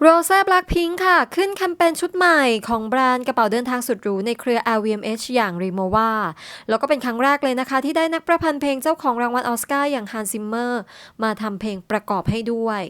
โรเซ่แบล็ k พิงค่ะ ขึ้นแคมเปญชุดใหม่ของแบรนด์กระเป๋าเดินทางสุดหรูในเครือ LVMH อย่างรีโมวาแล้วก็เป็นครั้งแรกเลยนะคะ ที่ได้นักประพันธ์เพลงเจ้าของรางวัลออสการ์อย่างฮันซิมเมอร์ มาทำเพลงประกอบให้ด้วย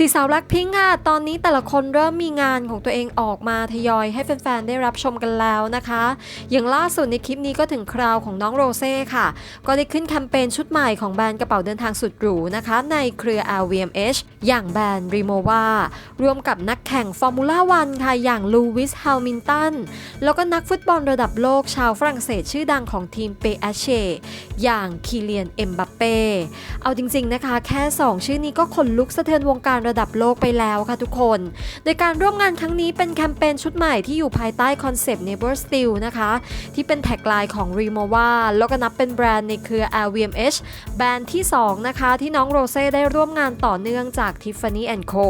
สี่สาวแบล็คพิงค์ค่ะ ตอนนี้แต่ละคนเริ่มมีงานของตัวเองออกมาทยอยให้แฟนๆ ได้รับชมกันแล้วนะคะ อย่างล่าสุดในคลิปนี้ก็ถึงคราวของน้องโรเซ่ค่ะ ก็ได้ขึ้นแคมเปญชุดใหม่ของแบรนด์กระเป๋าเดินทางสุดหรูนะคะ ในเครือ LVMH อย่างแบรนด์ Rimowa ร่วมกับนักแข่งฟอร์มูล่าวันค่ะ อย่างลูวิสฮามิลตัน แล้วก็นักฟุตบอลระดับโลกชาวฝรั่งเศสชื่อดังของทีมเปอาเช่อย่างคีเลียนเอ็มบัปเป้ เอาจริงๆนะคะ แค่ 2 ชื่อนี้ก็ขนลุกสะเทือนวงการระดับโลกไปแล้วค่ะทุกคน โดยการร่วมงานครั้งนี้เป็นแคมเปญชุดใหม่ที่อยู่ภายใต้คอนเซปต์ Never Still นะคะ ที่เป็นแท็กไลน์ของ Rimowa แล้วก็นับเป็นแบรนด์ในเครือ LVMH แบรนด์ที่ 2 นะคะ ที่น้องโรเซ่ได้ร่วมงานต่อเนื่องจาก Tiffany Co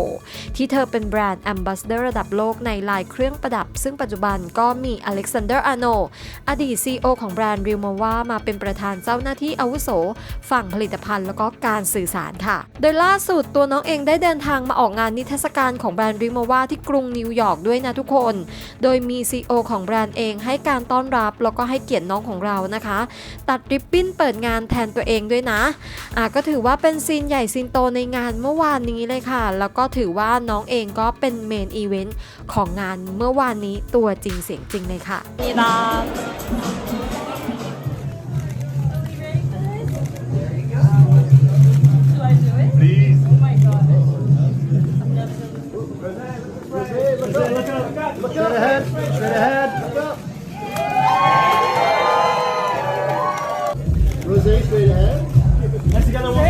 ที่เธอเป็นแบรนด์ Ambassador ระดับโลกในลายเครื่องประดับ ซึ่งปัจจุบันก็มี Alexander Arnold อดีต CEO ของแบรนด์ Rimowa มาเป็นประธานเจ้าหน้าที่อาวุโส ฝั่งผลิตภัณฑ์แล้วก็การสื่อสารค่ะ โดยล่าสุดตัวน้องเองได้เดินทางมาออกงานนิทรรศการของแบรนด์ริโมว่าที่กรุงนิวยอร์กด้วยนะทุกคน โดยมีซีอของแบรนด์เองให้การต้อนรับแล้วก็ให้เกียรติน้องของเรานะคะ ตัดริบบิ้นเปิดงานแทนตัวเองด้วยนะอะก็ถือว่าเป็นซีนใหญ่ซีนโตในงานเมื่อวานนี้เลยค่ะ แล้วก็ถือว่าน้องเองก็เป็นเมนอีเวนต์ของงานเมื่อวานนี้ตัวจริงเสียงจริงเลยค่ะ มีดา Straight ahead. Straight ahead. Look up. Rosé straight ahead. Let's get one.